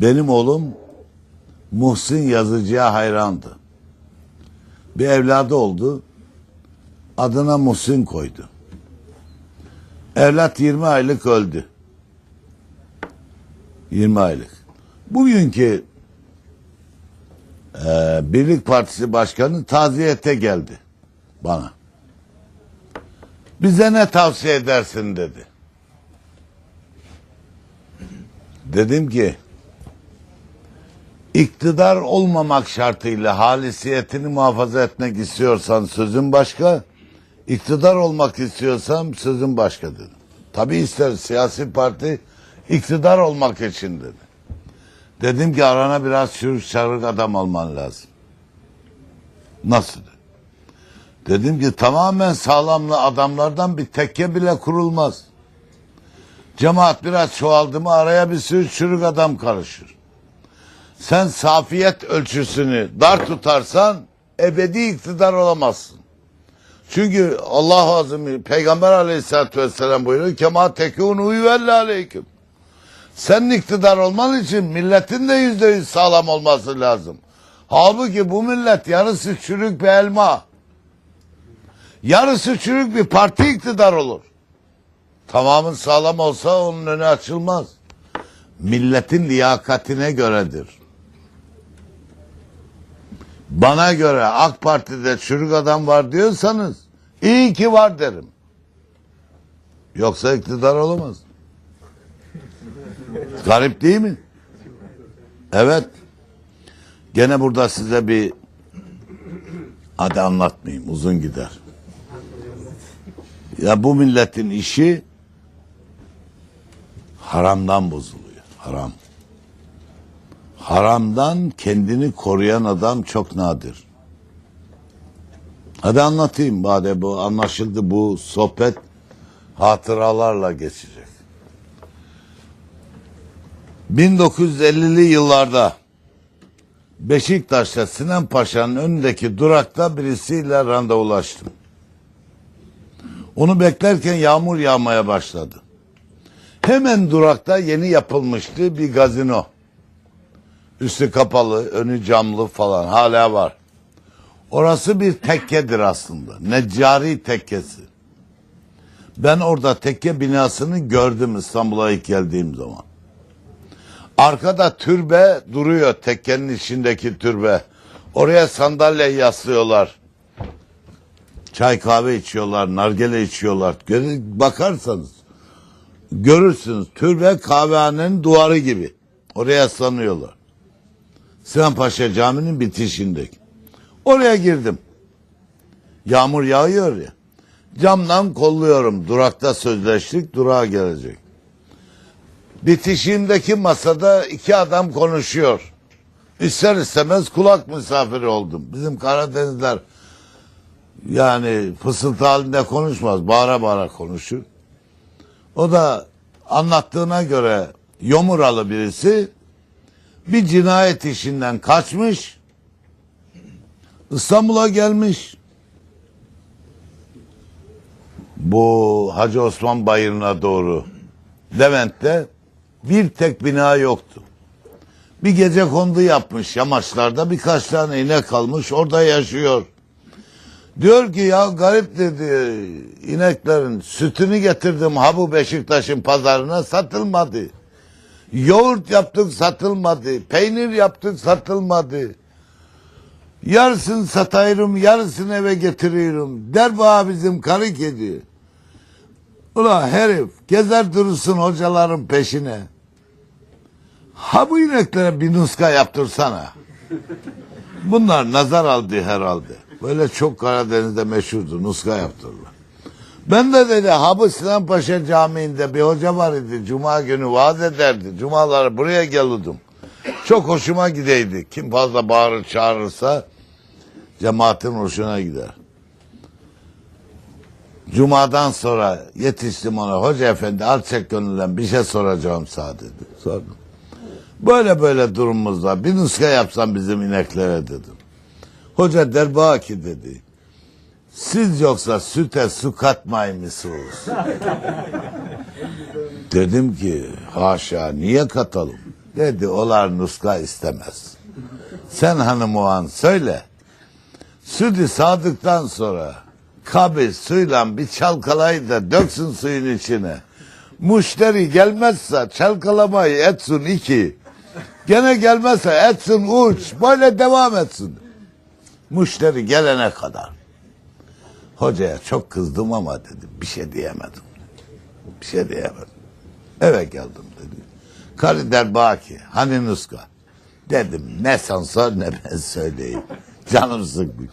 Benim oğlum Muhsin Yazıcı'ya hayrandı. Bir evladı oldu. Adına Muhsin koydu. Evlat 20 aylık öldü. 20 aylık. Bugünkü e, Birlik Partisi Başkanı taziyete geldi bana. Bize ne tavsiye edersin dedi. Dedim ki iktidar olmamak şartıyla halisiyetini muhafaza etmek istiyorsan sözün başka, iktidar olmak istiyorsam sözün başka dedim. Tabi ister siyasi parti iktidar olmak için dedi. Dedim ki arana biraz çürük çarık adam alman lazım. Nasıl dedi. Dedim ki tamamen sağlamlı adamlardan bir tekke bile kurulmaz. Cemaat biraz çoğaldı mı araya bir sürü çürük adam karışır. Sen safiyet ölçüsünü dar tutarsan ebedi iktidar olamazsın. Çünkü Allah azim Peygamber aleyhissalatü vesselam buyuruyor kema tekûnû yüvelle aleyküm. Senin iktidar olman için milletin de yüzde yüz sağlam olması lazım. Halbuki bu millet yarısı çürük bir elma. Yarısı çürük bir parti iktidar olur. Tamamın sağlam olsa onun önü açılmaz. Milletin liyakatine göredir. Bana göre AK Parti'de çürük adam var diyorsanız iyi ki var derim. Yoksa iktidar olamaz. Garip değil mi? Evet. Gene burada size bir hadi anlatmayayım uzun gider. Ya bu milletin işi haramdan bozuluyor. Haram. Haramdan kendini koruyan adam çok nadir. Hadi anlatayım bade bu anlaşıldı bu sohbet hatıralarla geçecek. 1950'li yıllarda Beşiktaş'ta Sinan Paşa'nın önündeki durakta birisiyle randevulaştım. Onu beklerken yağmur yağmaya başladı. Hemen durakta yeni yapılmıştı bir gazino. Üstü kapalı, önü camlı falan hala var. Orası bir tekkedir aslında. Neccari tekkesi. Ben orada tekke binasını gördüm İstanbul'a ilk geldiğim zaman. Arkada türbe duruyor tekkenin içindeki türbe. Oraya sandalye yaslıyorlar. Çay kahve içiyorlar, nargile içiyorlar. Bakarsanız görürsünüz türbe kahvehanenin duvarı gibi. Oraya yaslanıyorlar. Sinan Paşa Camii'nin bitişindeki. Oraya girdim. Yağmur yağıyor ya. Camdan kolluyorum. Durakta sözleştik. Durağa gelecek. Bitişiğindeki masada iki adam konuşuyor. İster istemez kulak misafiri oldum. Bizim Karadenizler yani fısıltı halinde konuşmaz. Bağıra bağıra konuşur. O da anlattığına göre Yomuralı birisi bir cinayet işinden kaçmış. İstanbul'a gelmiş. Bu Hacı Osman Bayırı'na doğru Levent'te bir tek bina yoktu. Bir gece kondu yapmış yamaçlarda birkaç tane inek kalmış orada yaşıyor. Diyor ki ya garip dedi ineklerin sütünü getirdim ha bu Beşiktaş'ın pazarına satılmadı. Yoğurt yaptık satılmadı. Peynir yaptık satılmadı. Yarısını satayım yarısını eve getiriyorum. Der bana bizim karı kedi. Ula herif gezer durursun hocaların peşine. Ha bu ineklere bir nuska yaptırsana. Bunlar nazar aldı herhalde. Böyle çok Karadeniz'de meşhurdu. Nuska yaptırırlar. Ben de dedi Habı Sinan Paşa Camii'nde bir hoca var idi. Cuma günü vaaz ederdi. Cumaları buraya gelirdim. Çok hoşuma gideydi. Kim fazla bağırır çağırırsa cemaatin hoşuna gider. Cuma'dan sonra yetiştim ona. Hoca efendi alçak gönülden bir şey soracağım sağ dedi. Sordum. Böyle böyle durumumuz var. Bir nuska yapsam bizim ineklere dedim. Hoca derba ki dedi. Siz yoksa süte su katmay mısınız? Dedim ki haşa niye katalım? Dedi olar nuska istemez. Sen hanım o an söyle. Sütü sağdıktan sonra kabı suyla bir çalkalayı da döksün suyun içine. Müşteri gelmezse çalkalamayı etsin iki. Gene gelmezse etsin uç. Böyle devam etsin. Müşteri gelene kadar. Hocaya çok kızdım ama dedi bir şey diyemedim. Bir şey diyemedim. Eve geldim dedi. Karı der baki hani nuska. Dedim ne sen sor ne ben söyleyeyim. Canım sıkmış.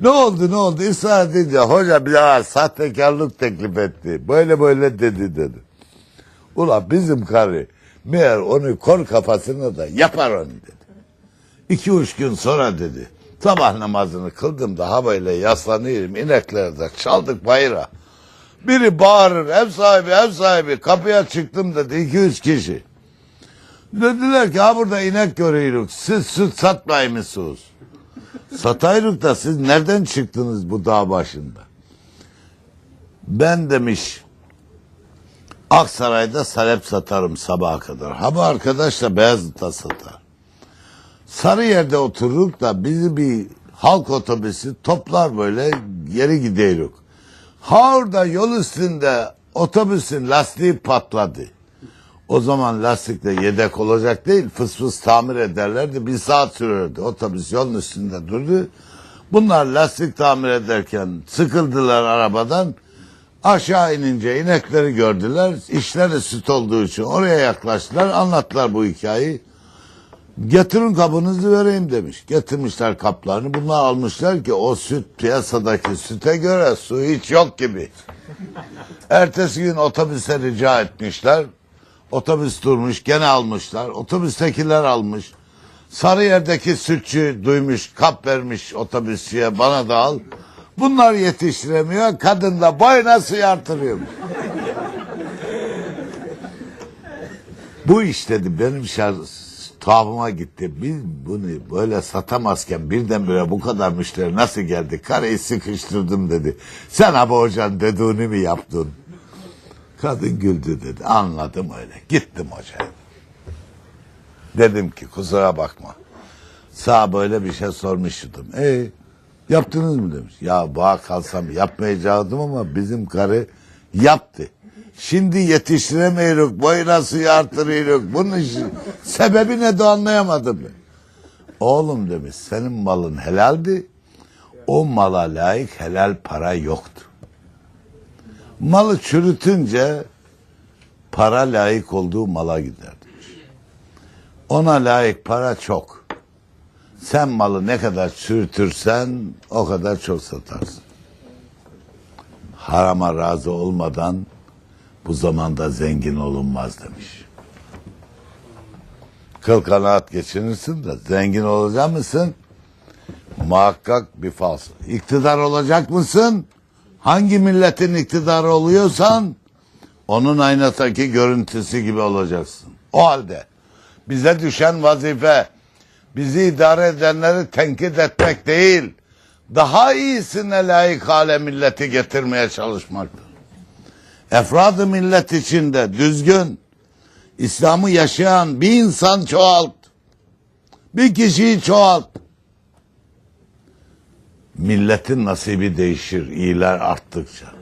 Ne oldu ne oldu ısrar edince hoca bir daha sahtekarlık teklif etti. Böyle böyle dedi dedi. Ulan bizim karı meğer onu kor kafasına da yapar onu dedi. İki üç gün sonra dedi. Sabah namazını kıldım da havayla yaslanıyorum ineklerde çaldık bayıra. Biri bağırır ev sahibi ev sahibi kapıya çıktım dedi iki üç kişi. Dediler ki ha burada inek görüyoruz siz süt satmayı mısınız? Satayırık da siz nereden çıktınız bu dağ başında? Ben demiş Aksaray'da salep satarım sabaha kadar. Ha bu arkadaş da Beyazıt'ta satar. Sarıyer'de otururuk da bizi bir halk otobüsü toplar böyle geri gidiyoruz. Ha orada yol üstünde otobüsün lastiği patladı. O zaman lastikte yedek olacak değil fıs fıs tamir ederlerdi. Bir saat sürerdi. Otobüs yolun üstünde durdu. Bunlar lastik tamir ederken sıkıldılar arabadan. Aşağı inince inekleri gördüler. İşleri süt olduğu için oraya yaklaştılar. Anlattılar bu hikayeyi. Getirin kabınızı vereyim demiş. Getirmişler kaplarını. Bunlar almışlar ki o süt piyasadaki süte göre su hiç yok gibi. Ertesi gün otobüse rica etmişler. Otobüs durmuş gene almışlar. Otobüstekiler almış. Sarıyer'deki sütçü duymuş kap vermiş otobüsçüye bana da al. Bunlar yetiştiremiyor. Kadın da boyuna suyu artırıyormuş. Bu iş dedi benim şarj tuhafıma gitti. Biz bunu böyle satamazken birdenbire bu kadar müşteri nasıl geldi? Karıyı sıkıştırdım dedi. Sen abi hocanın dediğini mi yaptın? Kadın güldü dedi. Anladım öyle. Gittim hocaya. Dedim ki kusura bakma. Sağ böyle bir şey sormuştum. E yaptınız mı demiş. Ya bağ kalsam yapmayacaktım ama bizim karı yaptı. Şimdi yetiştiremiyoruz. Boyuna suyu artırıyoruz. Bunun işi, sebebi ne de anlayamadım. Oğlum demiş senin malın helaldi. O mala layık helal para yoktu. Malı çürütünce para layık olduğu mala gider demiş. Ona layık para çok. Sen malı ne kadar çürütürsen o kadar çok satarsın. Harama razı olmadan bu zamanda zengin olunmaz demiş. Kıl kanaat geçirirsin de zengin olacak mısın? Muhakkak bir falso. İktidar olacak mısın? Hangi milletin iktidarı oluyorsan onun aynadaki görüntüsü gibi olacaksın. O halde bize düşen vazife bizi idare edenleri tenkit etmek değil, daha iyisine layık hale milleti getirmeye çalışmaktır. Efradı millet içinde düzgün, İslam'ı yaşayan bir insan çoğalt. Bir kişiyi çoğalt. Milletin nasibi değişir iyiler arttıkça.